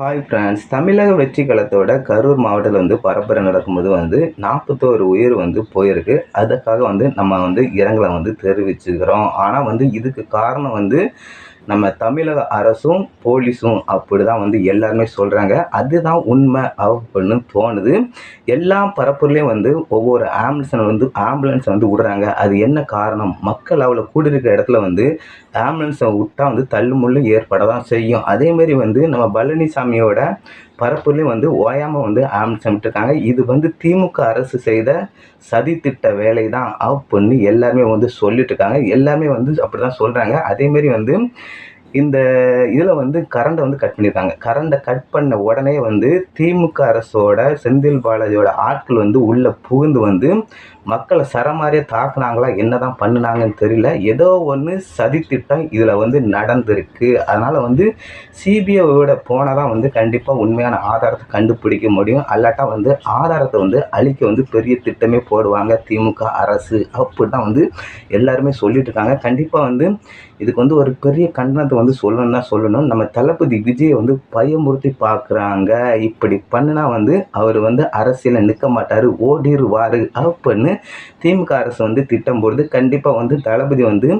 Hi friends தமிழக வெற்றி களத்தோட கரூர் மாவட்டத்தில் வந்து பரப்புரை நடக்கும்போது வந்து நாற்பத்தோரு உயிர் வந்து போயிருக்கு. அதுக்காக வந்து நம்ம வந்து இரங்கலை வந்து தெரிவிச்சுக்கிறோம். ஆனால் வந்து இதுக்கு காரணம் வந்து நம்ம தமிழக அரசும் போலீஸும் அப்படி தான் வந்து எல்லாருமே சொல்கிறாங்க அதுதான் உண்மை அப்படின்னு தோணுது. எல்லா பரப்புலையும் வந்து ஒவ்வொரு ஆம்புலன்ஸை வந்து ஆம்புலன்ஸை வந்து விடுறாங்க. அது என்ன காரணம்? மக்கள் அவ்வளோ கூடியிருக்கிற இடத்துல வந்து ஆம்புலன்ஸை விட்டால் வந்து தள்ளுமுள்ளு ஏற்பட தான் செய்யும் அதேமாரி வந்து நம்ம பழனிசாமியோட பரப்புலையும் வந்து ஓயாமல் வந்து ஆம்புலன்ஸ் இது வந்து திமுக அரசு செய்த சதித்திட்ட வேலை தான் அப்படின்னு எல்லாருமே வந்து சொல்லிட்டு இருக்காங்க எல்லாருமே வந்து அப்படி தான் சொல்கிறாங்க அதேமாரி வந்து இந்த இதில் வந்து கரண்டை வந்து கட் பண்ணியிருக்காங்க கரண்டை கட் பண்ண உடனே வந்து திமுக அரசோட செந்தில் பாலாஜியோட ஆட்கள் வந்து உள்ளே புகுந்து வந்து மக்களை சரமாரியாக தாக்குனாங்களா? என்ன தான் பண்ணுனாங்கன்னு தெரியல. ஏதோ ஒன்று சதித்திட்டம் இதில் வந்து நடந்திருக்கு. அதனால் வந்து சிபிஐயோட போனால் தான் வந்து கண்டிப்பாக உண்மையான ஆதாரத்தை கண்டுபிடிக்க முடியும். அல்லாட்டா வந்து ஆதாரத்தை வந்து அழிக்க வந்து பெரிய திட்டமே போடுவாங்க. திமுக அரசு அப்படி தான் வந்து எல்லாருமே சொல்லிட்டு இருக்காங்க. கண்டிப்பாக வந்து இதுக்கு வந்து ஒரு பெரிய கண்டனத்தை வந்து சொல்லணும்னா சொல்லணும். நம்ம தளபதி விஜயை வந்து பயமுறுத்தி பார்க்குறாங்க இப்படி பண்ணினா வந்து அவர் வந்து அரசியலில் நிற்க மாட்டார். ஓடிடுவார் அப்படின்னு திமுக அரசு வந்து திட்டம் போடுது. கண்டிப்பாக வந்து தளபதி வந்து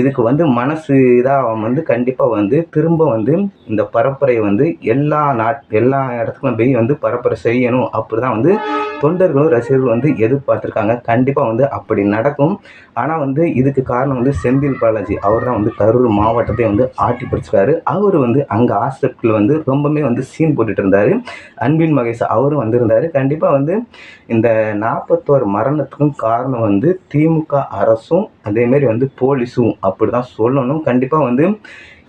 இதுக்கு வந்து மனசு இதாக வந்து கண்டிப்பாக வந்து திரும்ப வந்து இந்த பரப்புரை வந்து எல்லா நாட் எல்லா இடத்துக்கும் போய் வந்து பரப்புரை செய்யணும். அப்படி தான் வந்து தொண்டர்களும் ரசிகர்களும் வந்து எதிர்பார்த்துருக்காங்க. கண்டிப்பாக வந்து அப்படி நடக்கும். ஆனால் வந்து இதுக்கு காரணம் வந்து செந்தில் பாலாஜி. அவர் தான் வந்து கரூர் மாவட்டத்தை வந்து ஆட்டி பிடிச்சிருக்காரு. அவர் வந்து அங்கே ஹாஸ்பிட்டலில் வந்து ரொம்பவுமே வந்து சீன் போட்டுட்டு இருந்தார். அன்பின் மகேஷ் அவரும் வந்திருந்தார். கண்டிப்பாக வந்து இந்த நாற்பத்தோரு மரணத்துக்கும் காரணம் வந்து திமுக அரசும் அதேமாரி வந்து போலீஸும் அப்படி தான் சொல்லணும். கண்டிப்பாக வந்து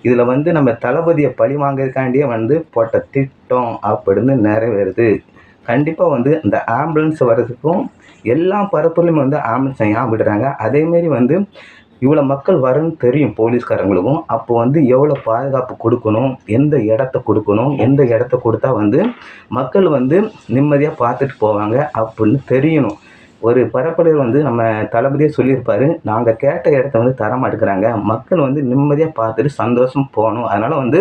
இதில் வந்து நம்ம தளபதியை பழி வாங்கிறதுக்காண்டியே வந்து போட்ட திட்டம் அப்படின்னு நிறைவேறுது. கண்டிப்பாக வந்து இந்த ஆம்புலன்ஸ் வர்றதுக்கும் எல்லா பரப்புலையும் வந்து ஆம்புலன்ஸ் ஏன் விடுறாங்க? அதேமாரி வந்து இவ்வளோ மக்கள் வரும்னு தெரியும் போலீஸ்காரங்களுக்கும். அப்போ வந்து எவ்வளோ பாதுகாப்பு கொடுக்கணும்? எந்த இடத்த கொடுக்கணும்? எந்த இடத்த கொடுத்தா வந்து மக்கள் வந்து நிம்மதியாக பார்த்துட்டு போவாங்க அப்படின்னு தெரியணும். ஒரு பரப்புரையில் வந்து நம்ம தளபதியே சொல்லியிருப்பார் நாங்கள் கேட்ட இடத்த வந்து தர மாட்டேங்கிறாங்க மக்கள் வந்து நிம்மதியாக பார்த்துட்டு சந்தோஷம் போகணும். அதனால் வந்து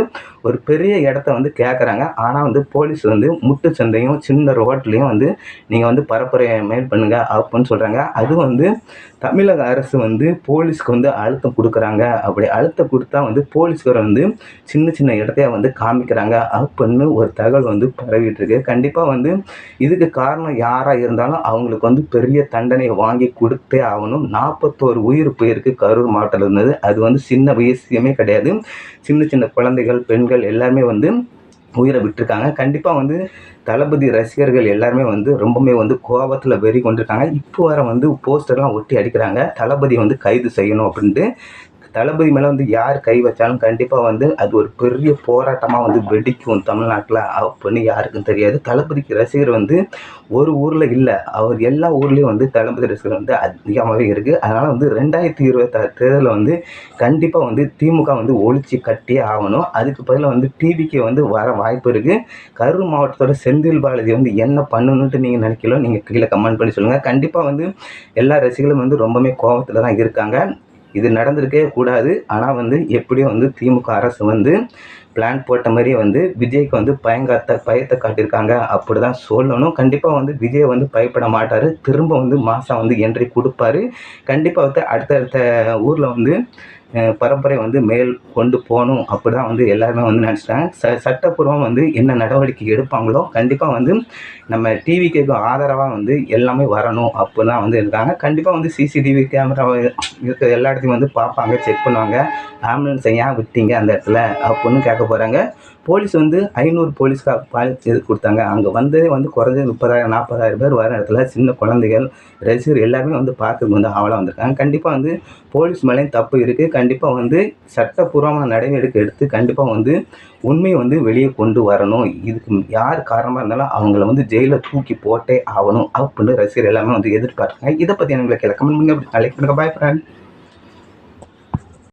ஒரு பெரிய இடத்த வந்து கேட்குறாங்க ஆனால் வந்து போலீஸ் வந்து முட்டு சந்தையும் சின்ன ரோட்லேயும் வந்து நீங்கள் வந்து பரப்புரையை மேல் பண்ணுங்க அப்படின்னு சொல்கிறாங்க அது வந்து தமிழக அரசு வந்து போலீஸ்க்கு வந்து அழுத்தம் கொடுக்குறாங்க. அப்படி அழுத்தம் கொடுத்தா வந்து போலீஸ்கார வந்து சின்ன சின்ன இடத்தையாக வந்து காமிக்கிறாங்க. அப்படின்னு ஒரு தகவல் வந்து பரவிட்டு இருக்கு. கண்டிப்பாக வந்து இதுக்கு காரணம் யாராக இருந்தாலும் அவங்களுக்கு வந்து பெரிய பெரிய தண்டனை வாங்கி கொடுத்தே ஆகணும். நாற்பத்தோரு உயிர் போயிருக்கு கரூர் மாவட்டத்தில் இருந்தது. அது வந்து சின்ன விஷயமே கிடையாது. சின்ன சின்ன குழந்தைகள் பெண்கள் எல்லாருமே வந்து உயிரை விட்டுருக்காங்க. கண்டிப்பாக வந்து தளபதி ரசிகர்கள் எல்லாருமே வந்து ரொம்பவுமே வந்து கோபத்தில் வெறி கொண்டிருக்காங்க இப்போ வர வந்து போஸ்டர்லாம் ஒட்டி அடிக்கிறாங்க. தளபதி வந்து கைது செய்யணும் அப்படின்ட்டு தளபதி மேலே வந்து யார் கை வச்சாலும் கண்டிப்பாக வந்து அது ஒரு பெரிய போராட்டமாக வந்து வெடிக்கும் தமிழ்நாட்டில். அப்படின்னு யாருக்கும் தெரியாது. தளபதிக்கு ரசிகர் வந்து ஒரு ஊரில் இல்லை. அவர் எல்லா ஊர்லேயும் வந்து தளபதி ரசிகர் வந்து அதிகமாகவே இருக்குது அதனால் வந்து ரெண்டாயிரத்தி இருபத்தாறு தேர்தலில் வந்து கண்டிப்பாக வந்து திமுக வந்து ஒழிச்சு கட்டியே ஆகணும். அதுக்கு பதிலாக வந்து டிவிக்கு வந்து வர வாய்ப்பு இருக்குது கரூர் மாவட்டத்தோட செந்தில் பாலாஜி வந்து என்ன பண்ணணுன்ட்டு நீங்கள் நினைக்கல நீங்கள் கீழே கமெண்ட் பண்ணி சொல்லுங்கள் கண்டிப்பாக வந்து எல்லா ரசிகர்களும் வந்து ரொம்பவே கோபத்தில் தான் இருக்காங்க. இது நடந்திருக்கே கூடாது. ஆனால் வந்து எப்படியும் வந்து திமுக அரசு வந்து பிளான் போட்ட மாதிரியே வந்து விஜய்க்கு வந்து பயங்கத்த பயத்தை காட்டியிருக்காங்க. அப்படி தான் சொல்லணும். கண்டிப்பாக வந்து விஜய் வந்து பயப்பட மாட்டார். திரும்ப வந்து மாதம் வந்து என்ட்ரி கொடுப்பாரு. கண்டிப்பாக வந்து அடுத்தடுத்த ஊரில் வந்து பரம்பரை வந்து மேல் கொண்டு போகணும் அப்படி தான் வந்து எல்லாருமே வந்து நினச்சிட்டாங்க. ச சட்டப்பூர்வம் வந்து என்ன நடவடிக்கை எடுப்பாங்களோ கண்டிப்பாக வந்து நம்ம டிவிக்கு ஆதரவாக வந்து எல்லாமே வரணும் அப்படி தான் வந்து இருக்காங்க. கண்டிப்பாக வந்து சிசிடிவி கேமரா இருக்கிற எல்லா இடத்தையும் வந்து பார்ப்பாங்க செக் பண்ணுவாங்க. ஆம்புலன்ஸை ஏன் விட்டீங்க அந்த இடத்துல அப்படின்னு கேட்க போகிறாங்க போலீஸ் வந்து ஐநூறு போலீஸ்கார் பால் இது கொடுத்தாங்க. அங்கே வந்ததே வந்து குறைஞ்சது முப்பதாயிரம் நாற்பதாயிரம் பேர் வர இடத்துல சின்ன குழந்தைகள் ரசிகர் எல்லாருமே வந்து பார்க்கறதுக்கு வந்து ஆவலாக வந்திருக்காங்க. கண்டிப்பாக வந்து போலீஸ் மேலேயும் தப்பு இருக்குது கண்டிப்பாக வந்து சட்டப்பூர்வமான நடவடிக்கை எடுத்து கண்டிப்பாக வந்து உண்மையை வந்து வெளியே கொண்டு வரணும். இதுக்கு யார் காரணமாக இருந்தாலும் அவங்கள வந்து ஜெயிலில் தூக்கி போட்டே ஆகணும் அப்படின்னு ரசிகர் எல்லாமே வந்து எதிர்பார்க்குறாங்க. இதை பற்றி எங்களுக்கு கமெண்ட் பண்ணுங்க. கலெக்ட் பண்ணுங்க. பாய் ஃப்ரெண்ட்